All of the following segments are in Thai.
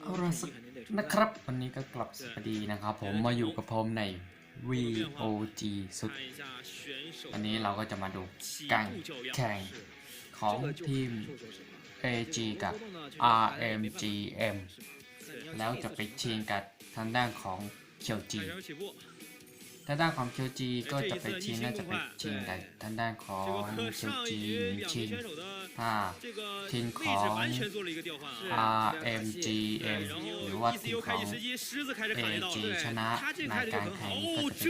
เอาละนะครับ วันนี้ก็กลับสวัสดีนะครับ ผมมาอยู่กับผมใน VOG สุด วันนี้เราก็จะมาดูการแข่งของทีม AG กับ RMGM แล้วจะไปชิงกับทางด้านของเคียวจีทางด้านของเคียวจีก็จะไปชิงน่าจะไปชิงกับทางด้านของเคียวจีชิง ทิ้งของ RMGM หรือว่าทิ้งของ AG ชนะในการแข่งก็จะเป็น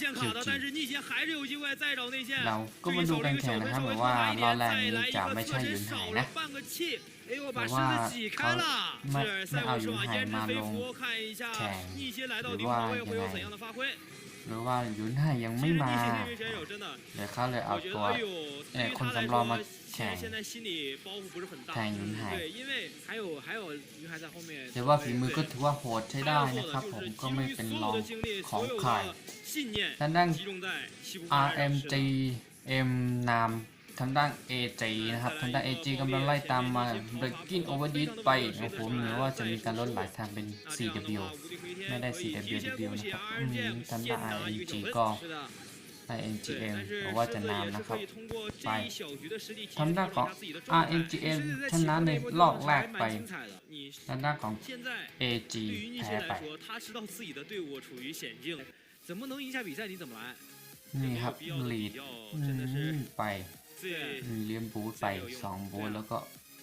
การของ QG เราก็มาดูการแข่งนะครับเหมือนว่าลอแรงนี้จะไม่ใช่ยืนหายนะเพราะว่าเขาไม่ไม่เอายืนหายมาลงแข่งหรือว่ายังไง หรือว่ายุนไห่ยังไม่มาเลยเขาเลยเอาตัวเอ่คนสำรองมาแข่งแทงยุนไห่แต่ว่าฝีมือก็ถือว่าโหดใช้ได้นะครับ ผมก็ไม่เป็นรองของใครท่านนั่ง RMG M นาม ทางด้าน AJ นะครับ ทางด้าน AJ กำลังไล่ตามมา breaking over deep ไป โอ้โหเหมือนว่าจะมีการลดหลายทางเป็น 4W ไม่ได้ 4WW นะครับทางด้าน RNG ก็ RNGM หรือว่าจะนำนะครับ ไปทางด้านของ RNGM ชนะในรอบแรกไปทางด้านของ AG แพ้ไปนี่ครับลีดไป เลี้ยงบูทไป2บูทแล้วก็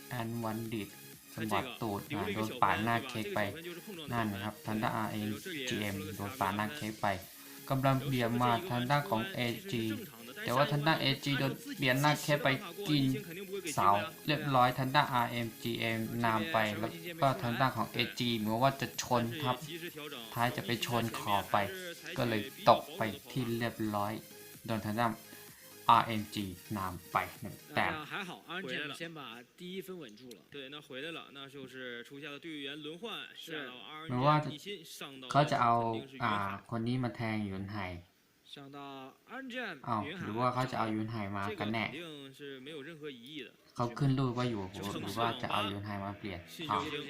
แอนวันดิดจังหวัดตูดอ่าโดนปาดหน้าเค้กไปนั่นนะครับทางด้าน RNGM โดนปาดหน้าเค้กไปกำลังเบียดมาทางด้านของ AG แต่ว่าทางด้าน AG โดนเบียดหน้าเค้กไปกินเสาเรียบร้อยทางด้าน RMGM นามไปแล้วก็ทางด้านของ AG เหมือนว่าจะชนทับท้ายจะไปชนขอไป ก็เลยตกไปที่เรียบร้อยโดนทางด้าน RNG นามไปหนึ่งแต้ม 那还好，安回来了健先把第一分稳住了。对，那回来了，那就是出现了队员轮换，是下到 R หรือว่า 逆心上到 เขาจะเอา 肯定是云 อ่า 海。 คนนี้มาแทงหยุนไห่ 上到安健 อ้าว 云 หรือว่าเขาจะเอา 海， หยุนไห่มา 这 กัน 个 แน่ 肯定是没有任何疑义的。 เขาขึ้นรูปว่าอยู่หรือว่าจะเอาหยุนไห่มาเปลี่ยน 信 อ้าว 修精，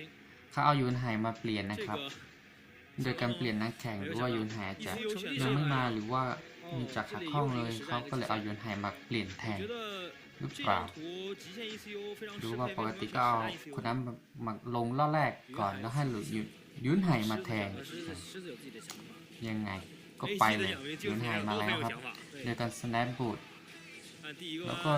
เขาเอาหยุนไห่มาเปลี่ยนนะ 这 ครับ 个 โดยการเปลี่ยนนักแข่งหรือว่าหยุนไห่จะ ECU 选 ยัง 择 ไม่มาหรือว่า มีจากขัดข้องเลยเขาก็เลยเอายวนไฮมาเปลี่ยนแทนหรือเปล่าดูว่าปกติก็เอาคนนั้นมาลงล่อแรกก่อนแล้วให้หลุดยุนไฮมาแทนยังไงก็ไปเลยยุนไฮมาแล้วครับเดียวกันสแนปบูดแล้วก็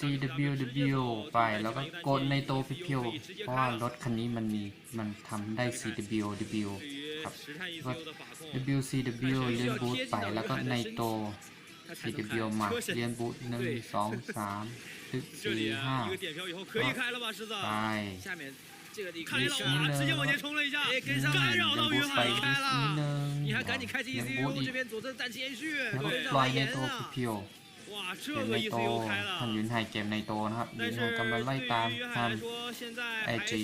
t w w ไปแล้วก็กดในโตเพียวเพราะว่ารถคันนี้มันมีมันทำได้ CWW ครับ 实战 ECU 的把控， WCW เลียนบูทไปแล้วก็ในโตว他才能 CW 看มาเลียนบูทหนึ่งสองสามสี่ 这里 ห้า 一个点票以后可以开了吧，狮子？ ไป 下面这个地看一老是娃呢直接往前冲了一下，哎跟上干扰到云 ไป 海 นิ 了。 ดนึง 你还赶紧开启 เลียนบูท ECU อีก 这边左正站前序， แล้วก็ 对 ปล่อย 上 ใน 来 ตัว 严啊！ เกมในโตทางยืนไทยเกมในโตนะครับยืนไทยกำลังไล่ตามทำงไอจี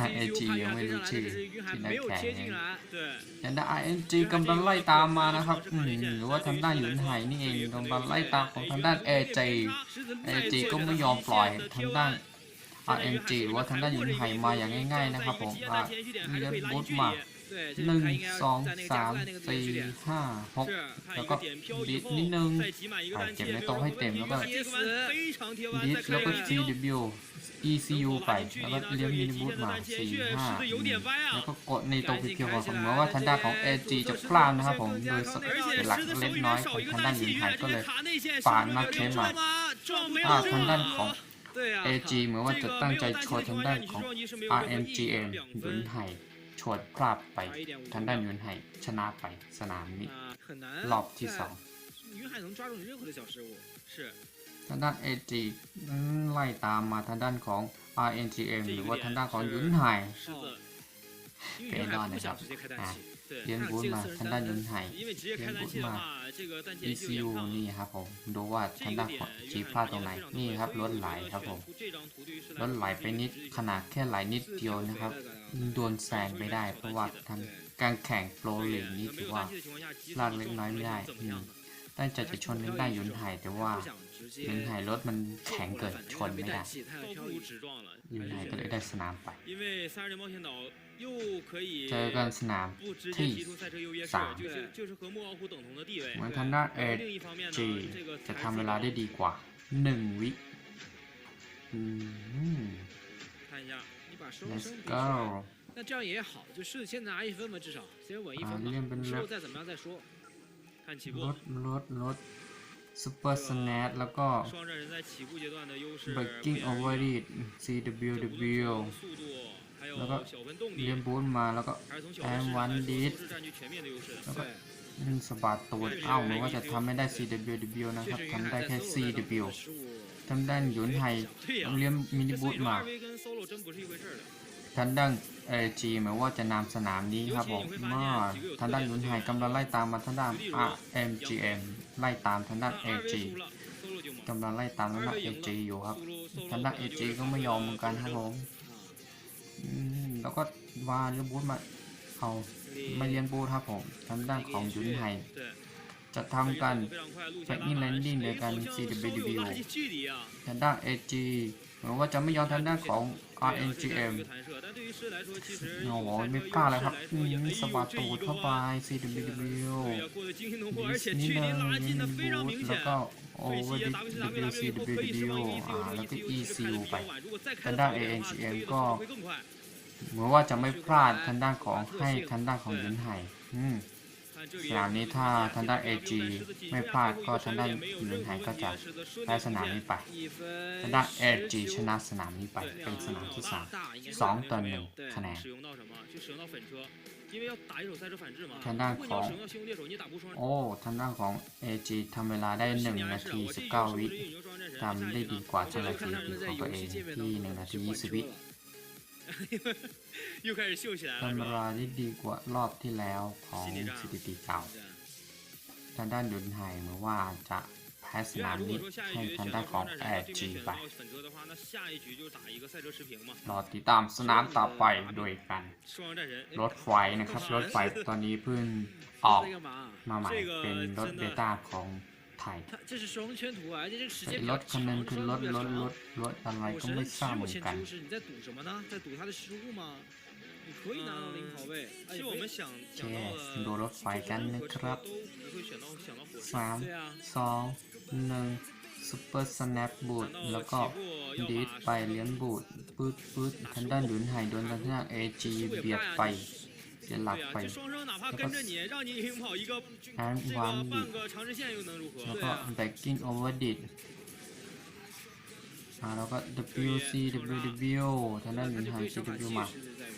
ทำงไอจียังไม่รู้ชื่อที่นักแข่งยันดาไอเอ็นจีกำลังไล่ตามมานะครับหรือว่าทางด้านยืนไทยนี่เองกำลังไล่ตามของทางด้านไอจีไอจีก็ไม่ยอมปล่อยทางด้านเอ็มจีหรือว่าทางด้านยืนไทยมาอย่างง่ายๆนะครับผมอะเลือดบ๊ดมา หนึ่งสองสามสี่ห้าหกแล้วก็ดิสนิดนึงเก็บในโต๊ะให้เต็มแล้วก็ดิสแล้วก็ CW ECU ไปแล้วก็เลี้ยงมินิบูธมาสี่ห้5แล้วก็กดในตัวพิเพียวของผมว่าทันด้าของ AG จะพลาดนะครับผม โดยหลักเล็กน้อยของทันด้านหญิงไทยก็เลยฝานมาเคมาถ้าทันด้านของ AG เหมือนว่าจะตั้งใจโชว์ทันด้านของ RMGM หญิงไทย วยพลาดไปทางด้านยุนไห่ชนะไปสนามนี้รอบที่สองทางด้านเอจีไล่ตามมาทางด้านของ RNTM หรือว่าทางด้านของยุนไห่ เรดอนนะครับเลี้ยงบูธมาทางด้านยุนไทยเลี้ยงบูธมา ECU นี่ครับผมดูว่าทางด้านขวาชี้พลาดตรงไหนนี่ครับล้นไหลครับผมล้นไหลไปนิดขนาดแค่ไหลนิดเดียวนะครับโดนแซงไม่ได้ เพราะว่าทางการแข่งโปรเลงนี้ถือว่าลากเล็กน้อยไม่ได้ตั้งใจจะชนได้ยุนไห่แต่ว่ายุนไห่รถมันแข็งเกินชนไม่ได้ยุนไทยก็เลยได้สนามไป 因为三十年冒险岛又可以 เจอกันสนาม 不直接 ที่ 提出赛车优约制สาม，就是就是和莫奥虎等同的地位。 เหมือนทางด้านเอ 另一方面呢， จี 这个 จะ 才 ทำเวลาได้ดีกว่าหนึ่งวิอืม 看一下，你把双 let's 生比出 go 来，那这样也好，就是先拿一分嘛，至少先稳一分啊练不嘛，之后了再怎么样再说。看起 ร 步 ถ，รถรถซูเปอร์สแนทแล้วก็ 双战人在起步阶段的优势 Breaking 不言而喻 Over 啊 It 这 CWW 无论从速度还有 แล้วก็เลียนบูนมาแล้วก็แอมวันดีสแล้วก็นึ่งสบัดตัวเอ้าหนูว่าจะทำไม่ได้ CWW นะครับทำได้แค่ CW ทำได้หยุนไฮเลียนมินิบูนมาทันดังเอจีหมายว่าจะนำสนามนี้ครับผมมาทันด้งนยุนไฮกำลังไล่ตามมาทันดั้าน RMGM ไล่ตามทันดั้าน AG กำลังไล่ตามทางด้าน AG อยู่ครับทันดั้าน AG ก็ไม่ยอมเหมือนกันครับผม แล้วก็วาเรือบูทมาเขาไม่เรียนบูทครับผมทางด้านของยุนไห่จะทำการแฟกนิ่งแลนดิ้งในการ CWBO ทางด้าน AG หมือนว่าจะไม่ยอมทางด้านของ RNGM โอ้โหไม่พลาดเลยครับนี่สวัสดีเข้าไป CWW นี่เลยแล้วก็ Over W CWW อ่าแล้วก็ ECU ไปทางด้าน ANGM ก็เหมือนว่าจะไม่พลาดทางด้านของให้ทางด้านของยินไห่อืม สนามนี้ถ้าทันด้าเอจไม่พลาดก็ทันด้านหนึ่งไทยก็จะแพ้สนามนี้ไปทันด้าเอจชนะสนามนี้ไปเป็นสนามที่สามสองต่อหนึ่งคะแนนทางด้านของโอ้ทางด้านของ AG ทำเวลาได้ 1 นาที 19 วิทำได้ดีกว่าเจ้าหน้าที่ของตัวเองที่ 1 นาที 20 วิ 又开始秀起来了， ทำ 是 เว 吧？ ลาได้ดีกว่ารอบที่แล้วของสถิติเก่า ทางด้านหยุนไห่เหมือนว่าจะแพ้ส 因为 นาม 如 นี้ 果说下一 ให้ 局 ทาง 选 ด้า 到 นของ 双战人，对 AG 面选 ไป 到粉车的话，那下一局就是打一个赛车持平嘛。 รอติดตามสนามต่อไปโดยกัน 双战人， รถไฟนะครับ รถไฟตอนนี้เพิ่งออก 这干嘛？ มาใหม่เป็นรถเบต้าของ ถ่ายรถคะแนนคือรถรถรถรถอะไรก็ไม่ทราบเหมือนกันโอเคดรถไฟกันนะครับสามสองหนึ่งซูเปอร์สแนปบูดแล้วก็ดีดไปเลี้ยงบูดปื๊ดปื๊ดทันด้านหลุนหายโดนทางเอจีเบียดไป เสียหลัก 对啊， ไป 这双生哪怕跟着你，让你领跑一个安这个完半比个长直线又能如何？ แล้ว 对 ก็ 啊， breaking over did อ่าแล้วก็ WCWW ทางด้านหยุนไห่ CW มา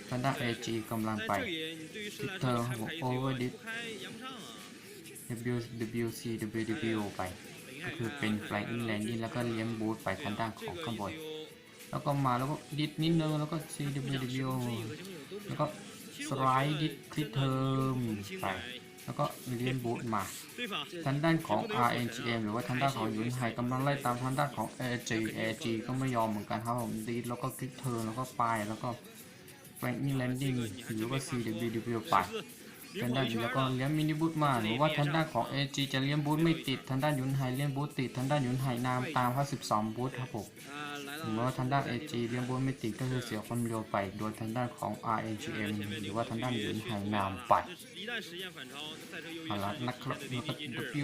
ทางด้าน AG กำลังไป 但这里你对于狮来说，你开不开 over ECU did 不开扬不上啊。 WWCWW ไป ก็คือเป็น flying landing แล้วก็เลี้ยงบูทไปทางด้านของข้างบน แล้วก็มาแล้วก็ดิดนิดนึงแล้วก็ CWW แล้วก็ สไลด์ดิดคลิเทอมไปแล้วก็เลี้ยงบูทมา？ทางด้านของ RNGM หรือว่าทางด้านของยุนไห่กำลังไล่ตามทางด้านของ AG AG ก็ไม่ยอมเหมือนกันครับผมดีดแล้วก็คลิกเทอมแล้วก็ไปแล้วก็ flying landing หรือว่า CWW ไปทางด้านแล้วก็เลี้ยงมินิบูทมาหรือว่าทางด้านของ AG จะเลี้ยงบูทไม่ติดทางด้านยุนไฮเลี้ยงบูทติดทางด้านยุนไฮนามตามครับ12บูทครับผม ถึงแม้ว่าทางด้าน AG เลี้ยงบูไม่ติดก็คือเสียความเร็วไป โดยทางด้านของ RNGM หรือว่าทางด้านหลินไห่นามไปหลังะนกครับแล้วก็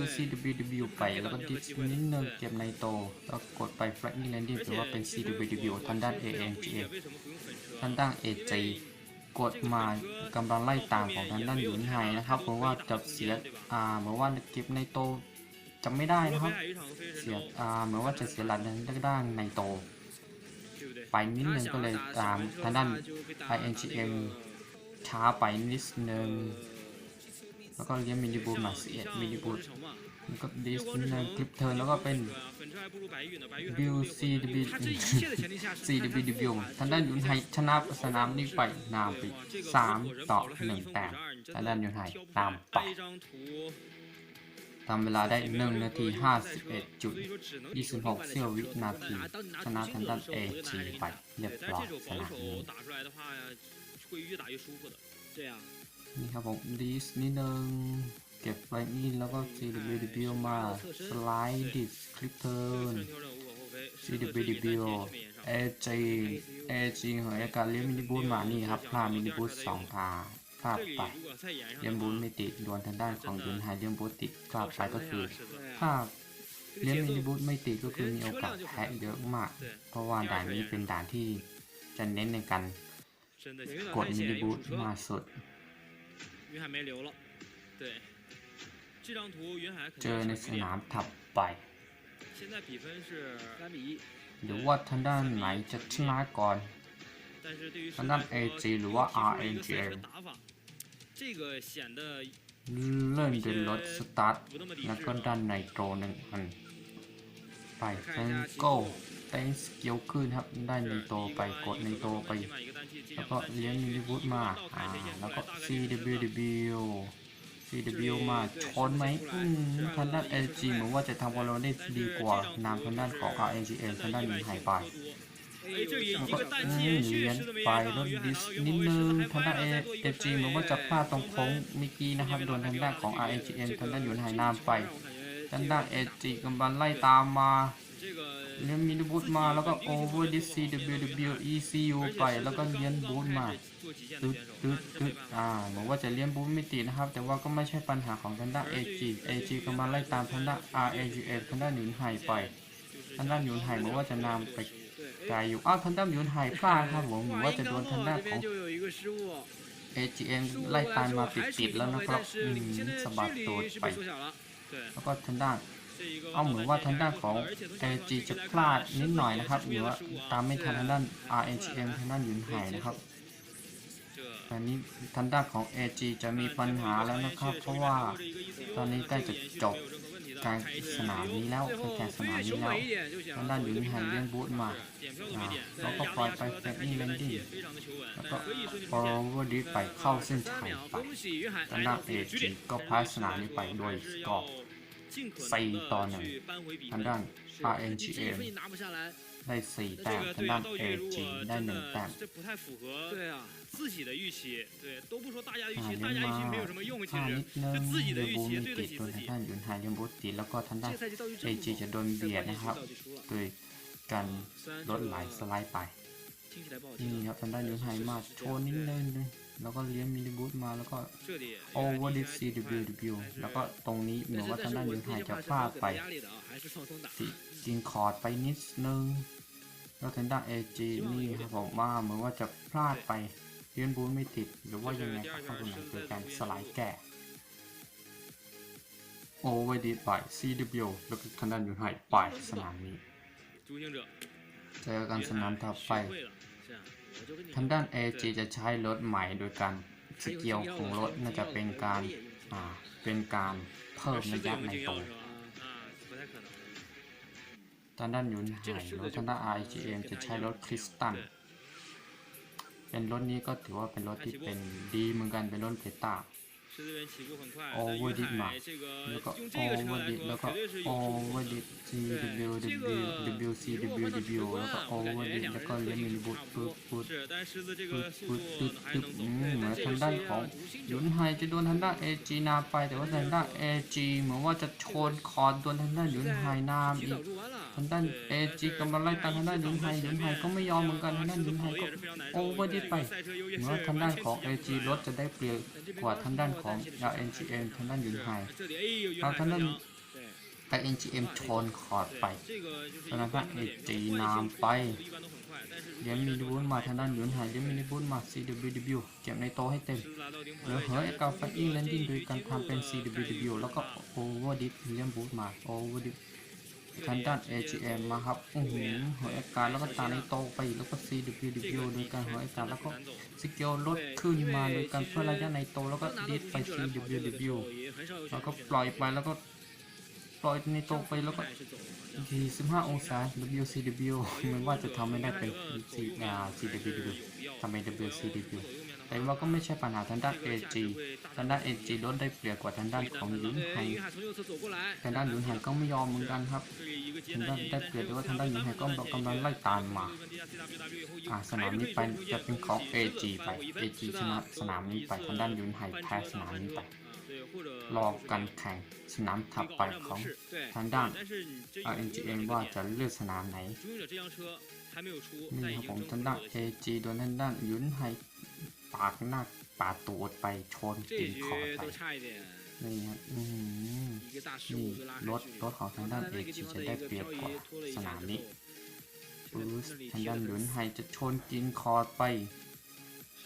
WCWW ไปแล้วก็ดิสนิดนึงเกมในโต แล้วกดไป f l a g n i n g Landing หรือว่าเป็น CWW ทางด้าน ANGM ทางด้าน AG กดมากำลังไล่ตามของทางด้านหลินไห่นะครับ เพราะว่าจะเสียอ่าเหมือนว่าเก็บในโตจำไม่ได้นะครับ เสียอ่าเหมือนว่าจะเสียหลักในด้านในโต ไปนิดนึงก็เลยตามทางด้าน INGM ช้าไปนิดนึงแล้วก็เลี้ยงมินิบูดมาสิเอ็มินิบูดแล้วก็ดิสนีย์คลิปเทิร์นแล้วก็เป็น บิวซีดีบีซีดีบีดบิวทางด้านยุนไฮชนะสนามนี้ไปนามไปสามต่อหนึ่งแต้มทางด้านยุนไฮตามไป ทำเวลาได้1นาที 51.26เซี่ยววินาที ชนะทางด้านเอจไปเรียบร้อยชนะมนี้นี่ครับผมดีสนิดนึง เก็บไว้นี่แล้วก็ CWDBO มาสไลด์ดิสคลิปเทิร์น CWDBO AG AG เองเอการเลี้ยงมินิบูสมานี่ครับพามินิบูธสองทาง ภาพไปัดเลียมบุญไม่ติดดวนทางด้านของยุนไฮเลียมบูนติดกลัไปก็คือภาพเลี้ยงมินิบูธไม่ติดก็คือมีโอกาสแพ้เยอะมาก เพราะว่าด่านนี้เป็นด่านที่จะเน้นในการกดมินิบูธมาสุดเจอในสนามถัดไปหรือว่าทางด้านไหนจะชนะก่อนทางด้าน AG หรือว่า RNGM เริ่มดึงรถสตาร์ทแล้วก็ดันไนโตรหนึ่งอันไปเซนโก้เต้นสกิลขึ้นครับ ได้ในโตไปกดในโตไป แล้วก็เลี้ยงมินิวูดมาอ่าแล้วก็ CWW CW มาชนไหมทางด้าน LG เหมือนว่าจะทำบอลได้ดีกว่านำทางด้านของ RNGL ทางด้านนี้หายไป เหรียญฝ่ายรถดิสนิดนึงทางด้านเอเอฟจีเหมือนว่าจะพลาดตรงโค้งมื่กี้นะครับโดนทางด้านของ r n g n ทางด้านอยู่ในหายน้ำไปทางด้านเอจีกำลังไล่ตามมาเรียงมินิบูทมาแล้วก็โอเวอร์ดิสซี WWECU ไปแล้วก็เลี้ยนบูทมาตึ๊ดตึ๊ดตึ๊ดอ่าบอกว่าจะเลี้ยงบูทไม่ติดนะครับ แต่ว่าก็ไม่ใช่ปัญหาของทางด้าน AG AG ก็มาไล่ตามทางด้าน RAGS ทางด้านหนุนไฮไปทางด้านหนุนไฮบอกว่าจะนำไป ไอยู่อ้าวทันดั้ามิวหายป้าดครับผมหรือว่าจะโดนทันด้าของ AGM ไล่ตามมาติดๆแล้วนะครับอืมสบัดตัวไป แล้วก็ทันด้าเอาเหมือนว่าทันด้าของ A G จะพลาดนิดหน่อยนะครับหรือว่าตามไม่ทันทันด้า RNGM ทันด้านยุนหายนะครับแต่นี้ทันด้าของ A G จะมีปัญหาแล้วนะครับ เพราะว่าตอนนี้ใกล้จะจบ กลสนามนี้แล้วไปแข่งสนามนี้แล้วทางด้านหลุยส์แฮนเลียนบูธมาแล้ก็ปล่อยไปแฟนนี่เวนดี้แล้วก็ฟร์เวอร์ดีไปเข้าเส้นชัยไปทางด้นเอจก็พาสนามนี้ไปโดยกอร์4ต่อ1ทางด้าน RNGM ได้สี่ 那 แต้ 这 ม 个 ทาง 队 ด้าน 友道具如 AG 果 ได้ 真 หนึ่งแต้ 的 ม 这不太符合对啊，自己的预期，对，都不说大家的预 อ่า 期， เลี้ 大 ยง 家预 มา 期没有什么用，其 พลาด 实 นิดนึง 是自己的 เลี้ยง 预 บู 期 ไม่ 对 ติ 得 ด 起 โดน 自 ทาง 己。 ด้านหยุนไฮเลี้ยงบูติดแล้วก็ทางด้าน 这个赛季道具这 เอ 么 จี 猛 จะโดนเบียดนะครับ 道具输了， โดยการ 虽然 รถไหลสไลด์ไป 听起来不好 นี่ครับทำได้เลี้ยงไฮมาโชว์นิดเล่นเลยแล้วก็เลี้ยงมินิบูธมาแล้วก็โอเวอร์ดิฟซีดิวดิวแล้วก็ตรงนี้เหมือนว่าทางด้านยูไฮจะพลาดไปจิงคอร์ดไปนิดนึงแล้วทางด้าเอจีนี่ครับผมว่าเหมือนว่าจะพลาดไปเลี้ยงบูธไม่ติดหรือว่ายังไงครับท่างผู้ชมเกิดการสลายแก่โอเวอร์ดิฟไปซีดูบิวแล้วก็ทางด้านยูไฮไปสนามนี้เจอกันสนามถัดไป ทางด้าน AG จะใช้รถใหม่โดยการสเกลของรถน่าจะเป็นการเป็นการเพิ่มระยะในตัวทางด้านยุนหารถทางด้าน IGM จะใช้รถคริสตันเป็นรถนี้ก็ถือว่าเป็นรถที่เป็นดีเหมือนกันเป็นรถเพต้า 狮子人起步很快， โอ 但 เวอร์ 云 ดิมา 海这个 แล้วก็ 用 โอ 这个车 เวอร์ 来 ดิแล้ว 说， ก็ 绝对是 โอ 有出 เวอร์ดิ CWW WC WW แล้วก็โอเวอร์ดิแล้วก็เลี้ยงมินิบูทปุ๊บปุ๊บ 是，但是狮子这 ปึ๊ 个 บ 速 ปึ๊บ 度 ปึ๊บ 还 ปึ๊บ 能 อื 走。 มเหมือนทางด้านของยุนไฮจะโดนทางด้าน AG นาไป แต่ว่าทางด้าน AG เหมือนว่าจะชนคอนโดนทางด้านยุนไฮนาม 提 อี 早 ก 入弯了。 ทางด้าน AG กำลังไล่ตามทางด้านยุนไฮยุนไฮก็ไม่ยอมเหมือนกันทางด้านยุนไฮก็โอเวอร์ดิไป เหมือนว่าทางด้านของ AG รถจะได้เปรียบกว่าทางด้านของ องของเรา NGM ทางด้านยืนไฮเราทางด้านแต่ NGM ชนคอร์ดไปตอนนั้นก็เอจีนามไปเดี๋ยวมีดูนมาทางด้านยืนไฮเดี๋ยวมีดูนมา CWW เก็บในโตให้เต็มแล้วเฮ้ยกาไฟอิงเลนดิ้งโดยการทำเป็น CWW แล้วก็โอเวอร์ดิฟเลี้ยมบูทมาโอเวอร์ดิฟ ทันด้านเอชมาครับอื้อหือหัวอากาศแล้วก็ตานี้โตไปแล้วก็ซีดีพีดีพีโดยการหัวอากาศแล้วก็สกิลลดขึ้นมาโดยการเพื่อระยะในโตแล้วก็ดีดไปซีดีพีดีพีแล้วก็ปล่อยไปแล้วก็ ปล่อยในโตไปแล้วก็45องศา WCW มันว่าจะทำไม่ได้เป็น C อ่า CW ทำเป็น WCW แต่ว่าก็ไม่ใช่ปัญหาทางด้าน AG ทางด้าน AG ลดได้เปรียบกว่าทางด้านของยุนไฮทางด้านยุนไฮก็ไม่ยอมเหมือนกันครับทางด้านได้เปรียบแต่ว่าทางด้านยุนไฮก็กำลังไล่ตามมาาสนามนี้ไปจะเป็นของ AG ไป AG ชนะสนามนี้ไปทางด้านยุนไฮแพ้สนามนี้ไป รอการแข่งสนามถัดไปของทางด้านจีเอ็มว่าจะเลือกสนามไหนนี่ครับผมทางด้าน AG โดนทางด้านยุนไฮปากหน้าปาตูดไปชนตีขอไปนี่ครับอืมนี่รถรถของทางด้าน AG จะได้เปรียบกว่าสนามนี้ปื๊ดทางด้านยุนไฮจะชนกินคอไป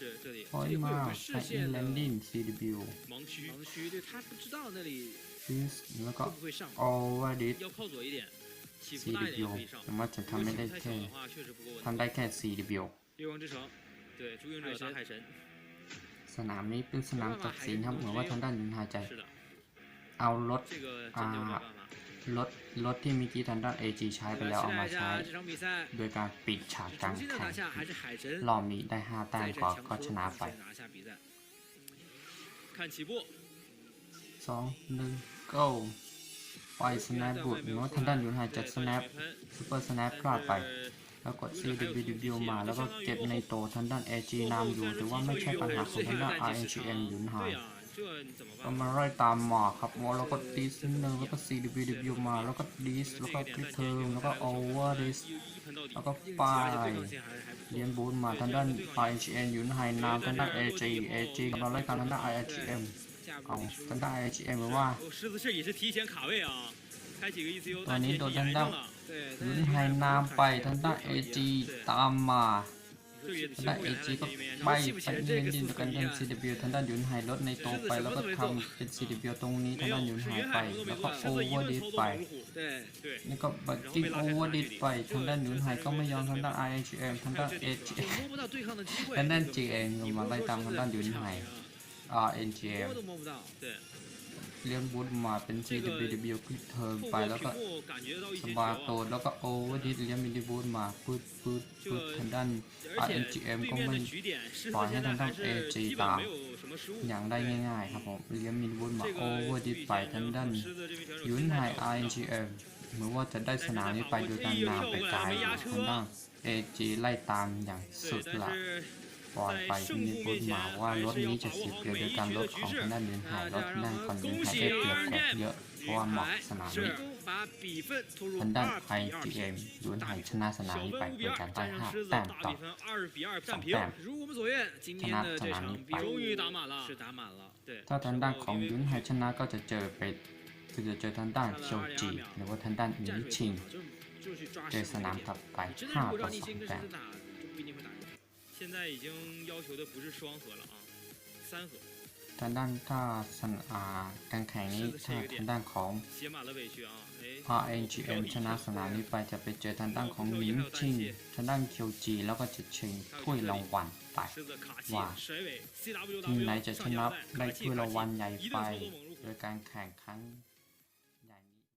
是这里， ถอย 这里会 มา 有个 ไป 视 อิน 线 แล 的 นดิ้ง CW 盲区，盲区，对他不知道那里 ปื๊สแล้วก็ 会不会上， โอเวอร์ดิส 要靠左一点，起伏大一点 CW 就可以上。 แต่ว่าจะ 如果 ทำไม่ 起 ได้ 伏太小 แค่ 的话，确实不够稳。 ทำได้แค่ CW 月光之城，对，朱勇者打海神， สนามนี้เป็นสนามตัดสินครับเหมือนว่าทางด้านยุนไฮจะ 是的， เอารถ 这个真的没有办法。 รถรถที่มีกีทันดอร์เอจใช้ไปแล้วเอามาใช้ โดยการปิดฉากกลางแข่งรอบนี้ได้ 5 แต้มก็ก็ชนะไปสองหนึ่ง go ปล่อยสแนปบุตรโน้ตทันดันยูนไฮจัดสแนปซูเปอร์สแนปพลาดไปแล้วกด CWW มาแล้วก็เก็บในโตทันดันอจนำอยู่แต่ว่าไม่ใช่ปัญหาของทันดัน RNGM ยุนไฮ เรามาไล่ตามหมอครับมอแล้วก็ดิสนึงแล้วก็ CWW มาแล้วก็ดิสแล้วก็คลิปเทิมแล้วก็โอเวอร์ดิสแล้วก็ไฟเรียนบูนมาทางด้าน IHN อยู่ในไฮนามทางด้านเอจเอจเราไล่ตามทางด้านไอเอชเอ็มเอาทางด้านไอเอ IHM ไปว่าตอนนี้โดนทางด้านยุนไฮนามไปทางด้านเอจตามมา และ AG ก็ใบเป็เงินดินกันเป็น CW ทางด้านหยุนหายลดในโตไปแล้วก็ทำเป็นซีดบิลตรงนี้ทางด้านหยุนหายไป แล้วก็โอเวอร์ดิสไปนี่ก็บัตติ้งโอเวอร์ดิสไปทางด้านหยุนหายก็ไม่ยอมทางด้าน IHM ทางด้าน HM ทางด้าน GM มาไล่ตามทางด้านหยุนหาย RNGM เลี้ยงบูทมาเป็นซีดบีดบีโอคลิกเทิร์นไปแล้วก็สบาโตดแล้วก็โอเวอร์ดิสเลี้ยงมินิบูทมาปืดพืดปืดทางด้านจีเอ็มก็ไม่ปล่อยให้ทางด้าน AG ตามอย่างได้ง่ายๆครับผมเลี้ยงมินิบูทมาโอเวอร์ดิสไปทางด้านยุนไฮอาร์เอ็นจีเอ็มเหมือนว่าจะได้สนามนี้ไปโดยการนำไปจ่ายทางด้าน AG ไล่ตามอย่างสุดหละ ก่อนไปที่มีคนมาว่ารถนี้จะเสียเปรียบโดยการลดของทางด้นเดินหายรถทางด้นคอนเดินหายได้เปรียบกว่าเยอะเพราะว่าเหมาะสนามนี้ทันด้านไทยทีเอ็มยุนหายชนะสนามนี้ไปเป็นการได้ห้าแต้มต่อสองแต้มชนะสนามนี้ไปถ้าทันด้านของยุนหายชนะก็จะเจอเป็ดคือจะเจอทันด้านโชจีหรือว่าทันด้านมินชิงเจอสนามถัดไปห้ต่อสองแต้ม 现在已经要求的不是双核了啊，三核， ทางด้านถ้าสนอ่าการแข่งนี้ถ้าทางด้านของ 写满了委屈啊，哎， RNGM ชนะสนามนี้ไปจะไปเจอทางด้านของหนิงชิงทางด้านเคียวจีแล้วก็จะชิงถ้วยรางวัลไป 狮子卡气哇甩尾 CW ทีมไหนจะชนะ 上腰带 ได้ 卡 ถ้วย 气 รางวัล 卡 ใหญ่ 气，一 ไป 顿操作猛如 โด 虎 ย。การแข่งครั้ง